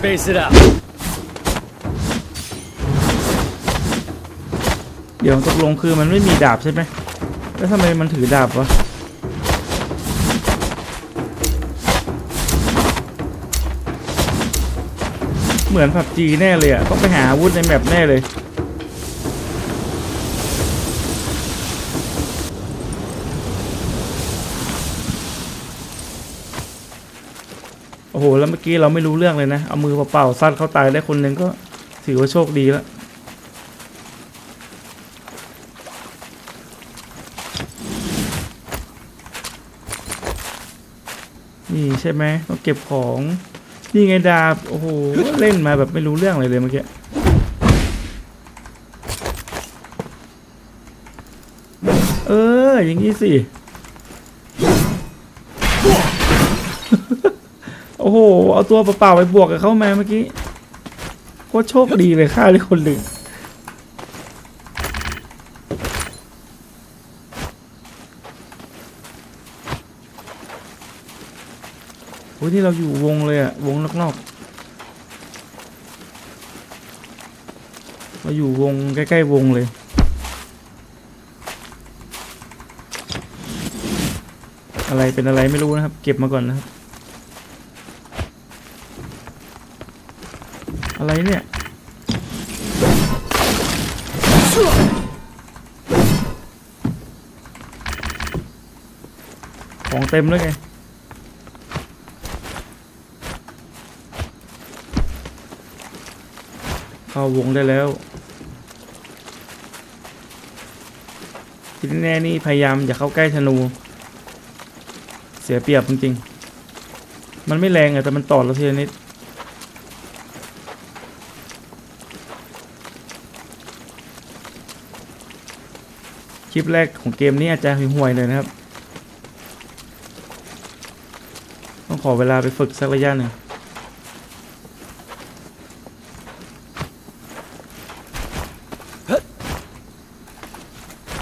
space it out. เดี๋ยวตกลงคือมันไม่มีดาบใช่ไหม แล้วทำไมมันถือดาบวะ เหมือนผับจีแน่เลยอะ ต้องไปหาอาวุธในแมปแน่เลย โอ้โหแล้วเมื่อกี้เราไม่รู้เรื่องเลยนะ เอามือเปล่าๆซัดเขาตายได้คนหนึ่งก็ถือว่าโชคดีแล้วนี่ใช่ไหมต้องเก็บของนี่ไงดาบโอ้โหเล่นมาแบบไม่รู้เรื่องเลยเลยเมื่อกี้เอออย่างนี้สิ อ้โห เอาตัวเปล่าๆไปบวกกับเขามาเมื่อกี้โคตรโชคดีเลยฆ่าได้คนหนึ่งโอ้ยนี่เราอยู่วงเลยอะวงนอกๆเราอยู่วงใกล้ๆวงเลยอะไรเป็นอะไรไม่รู้นะครับ เก็บมาก่อนนะครับ อะไรเนี่ยของเต็มเลยไงเข้าวงได้แล้วที่แน่นี่พยายามอย่าเข้าใกล้ธนู เสียเปรียบจริงๆมันไม่แรงอะแต่มันตอดเราทีละนิด คลิปแรกของเกมนี้อาจจะห่วยๆหน่อยนะครับ ต้องขอเวลาไปฝึกสักระยะหนึ่ง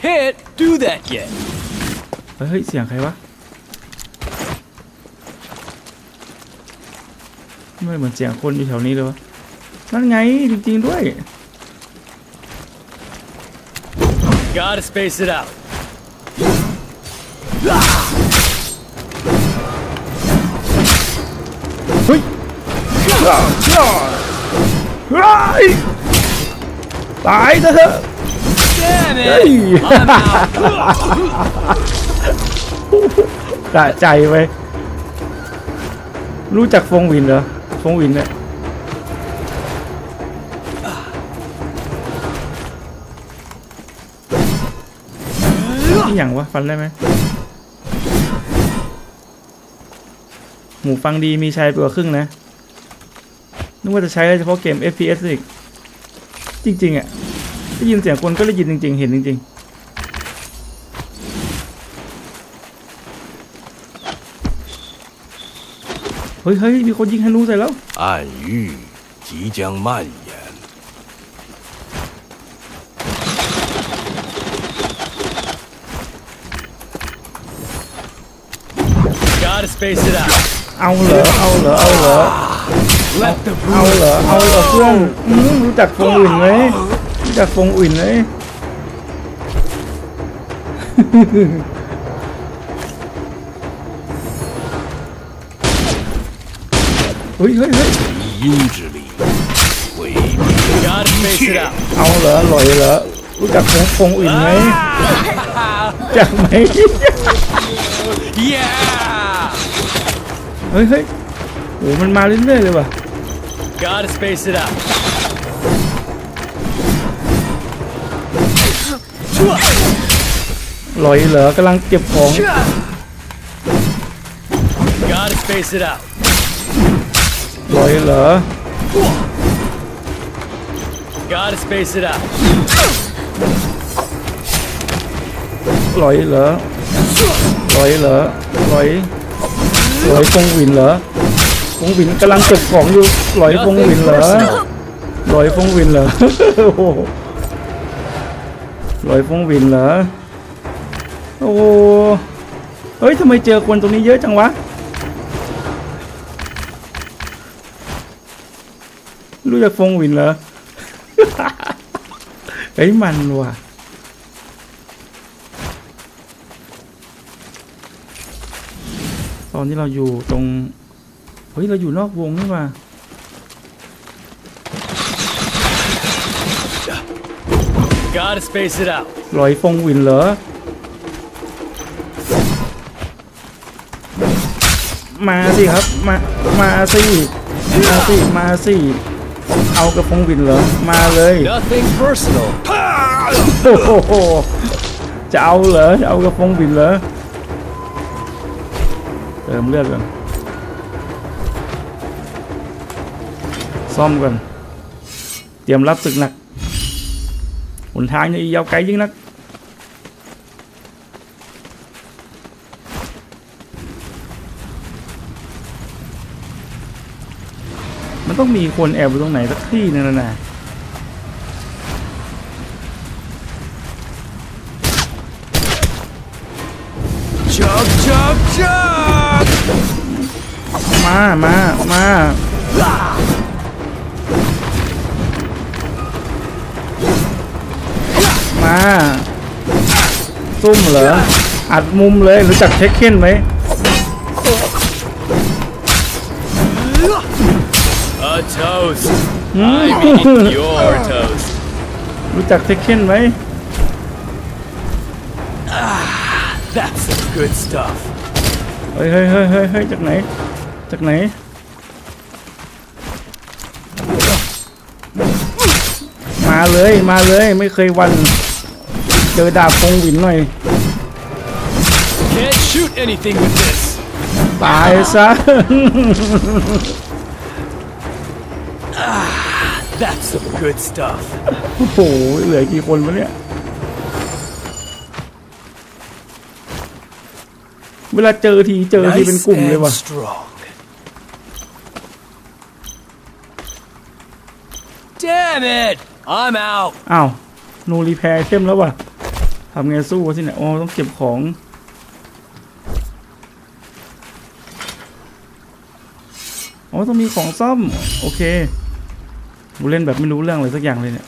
Can't do that yet. เฮ้ยเฮ้ย เสียงใครวะไม่เหมือนเสียงคนอยู่แถวนี้เลยวะนั่นไงจริงๆด้วย Gotta space it out. เฮ้ยว้ายตายซะเถอะ Damn it! I'm out. กะใจไว้รู้จักฟงวินเหรอฟงวินเนี่ย นี่อย่างวะ ฟันได้ไหม หมูฟังดีมีใช้ไปกว่าครึ่งนะ นึกว่าจะใช้เฉพาะเกม FPS อีก จริง ๆ อ่ะ ได้ยินเสียงคนก็ได้ยินจริง ๆ เห็นจริง ๆ เฮ้ยเฮ้ยมีคนยิงธนูใส่แล้ว 暗域即将蔓延。 延 Face it out. เอาเหรอเอาเหรอเอาเหรอเอาเหรอเอาเหรอฟงอืมรู้จักฟงอื่นไหมรู้จักฟงอื่นไหม เฮ้ยเฮ้ยเฮ้ย usually gotta face it out. เอาเหรออร่อยเหรอรู้จักฟงฟงอื่นไหมรู้จักไหม Yeah. เฮ้ยเฮ้ยโหมันมาเรื่อยๆเลยว่ะ Gotta space it out. หลอยเหรอกำลังเก็บของ Gotta space it out. หลอยเหรอ Gotta space it out. หลอยเหรอหลอยเหรอหลอยห ลอยฟงวินเหรอฟงวินกำลังเก็บของอยู่หลอยฟงวินเหรอหลอยฟงวินเหรอโอ้โหลอยฟงวินเหรอ โอ้เฮ้ยทำไมเจอคนตรงนี้เยอะจังวะ รู้จักฟงหวินเหรอ เฮ้ยมันว่ะ ตอนที่เราอยู่ตรงเฮ้ยเราอยู่นอกวงนี่ว่ะ Gotta space it out. ลอยฟงหวินเหรอ มาสิครับ มา มาสิ มาสิ มาสิ เอากระฟงหวินเหรอ มาเลย Nothing personal. โอ้โหจะเอาเหรอ จะเอากระฟงบินเหรอ เติมเลือดก่อนซ่อมก่อนเตรียมรับศึกหนักหนทางนี่ยาวไกลยิ่งนักมันต้องมีคนแอบอยู่ตรงไหนสักที่นึงนะนะ มามามามาซุ่มเหรออัดมุมเลยรู้จักเทคเก้นไหมรู้จักเทคเก้นไหม That's some good stuff. เฮ้ยเฮ้ยเฮ้ยเฮ้ยเฮ้ย จากไหนจากไหนมาเลยมาเลยไม่เคยหวันเจอดาบคงหวินหน่อย Can't shoot anything with this. ตายซะ That's some good stuff. โอ้โหเหลือกี่คนวะเนี่ย เวลาเจอทีเจอทีเป็นกลุ่มเลยว่ะ Damn it! I'm out. อ้าวโนรีแพร์เทมแล้วว่ะทำไงสู้วะที่ไหนอ๋อต้องเก็บของอ๋อต้องมีของซ่อม โอเคกูเล่นแบบไม่รู้เรื่องอะไรสักอย่างเลยเนี่ย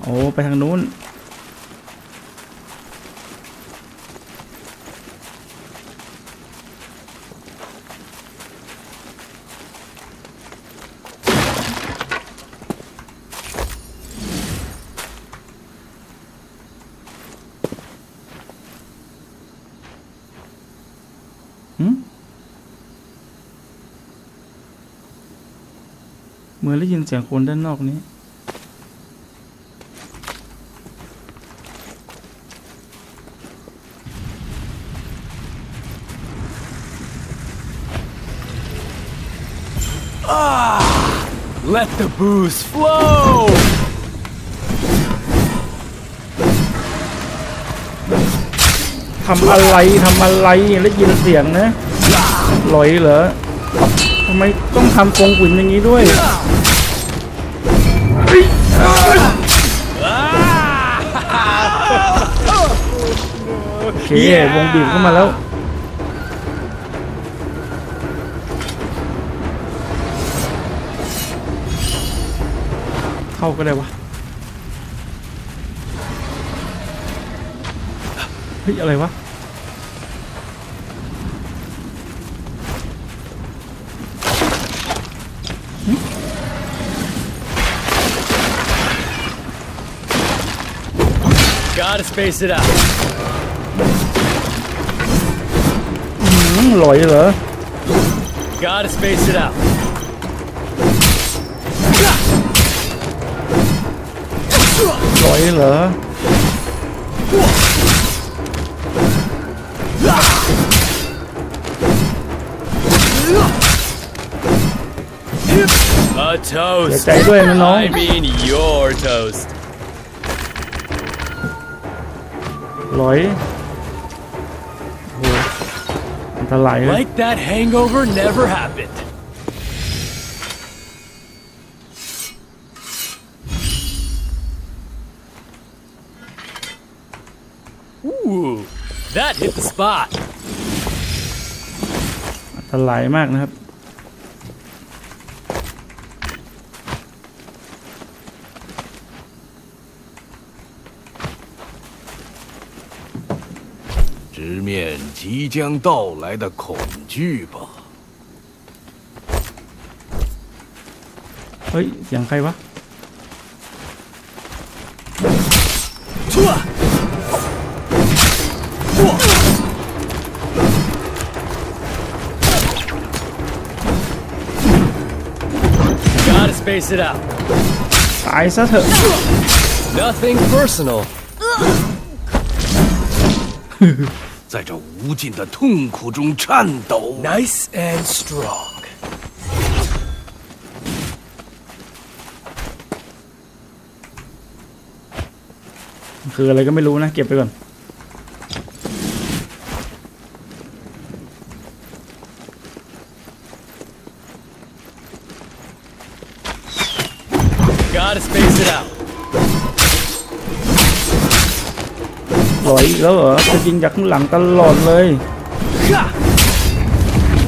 โอ้ ไปทางนู้น มือนได้ยินเสียงคนด้านนอกนี้ Let the booze flow. ทำอะไรทำอะไรแล้วยินเสียงนะหลอยเหรอทำไมต้องทำกงกวินอย่างนี้ด้วย โอเควงบีบเข้ามาแล้ว เข้าก็ได้วะ เฮ้ย อะไรวะ Gotta space it out. อืมหลอยเหรอ Gotta space it out. หลอยเหรอ A toast. เสียใจด้วยนะน้อง I mean your toast. ร้อยโอ้อันตรายเลย Like that hangover never happened. Ooh, that hit the spot. อันตรายมากนะครับ 直面即将到来的恐惧吧。 เฮ้ย เสียงใครวะ Gotta space it out. ตายซะเถอะ Nothing personal. 在这无尽的痛苦中颤抖。 Nice and strong. คืออะไรก็ไม่รู้นะ เก็บไปก่อน จะยิงจากข้างหลังตลอดเลย Ha!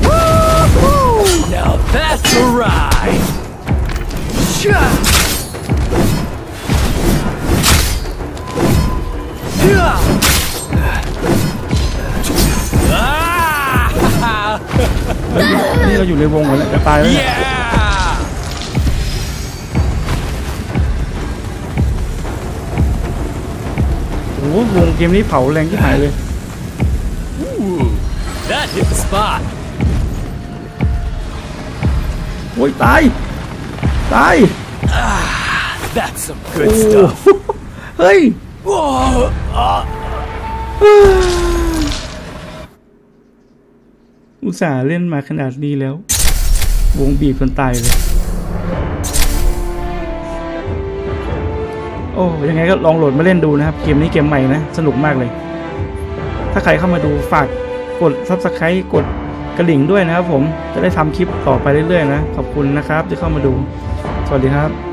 Woo-hoo! Now that's a ride. Sha! Yeah! Ah! นี่เราอยู่ในวงกันแล้วจะตายแล้วเนี่ย Yeah! หวงเกมนี้เผาแรงที่หายเลย Ooh, that hit the spot. โอ้ยตาย ตาย That's some โอ้ good stuff. เฮ้ย Whoa! Uh, อุตส่าห์เล่นมาขนาดนี้แล้ว วงบีบคนตายเลย อ้ยังไงก็ลองโหลดมาเล่นดูนะครับ เกมนี้เกมใหม่นะ สนุกมากเลย ถ้าใครเข้ามาดูฝากกด Subscribe กดกระดิ่งด้วยนะครับผมจะได้ทำคลิปต่อไปเรื่อยๆนะ ขอบคุณนะครับที่เข้ามาดู สวัสดีครับ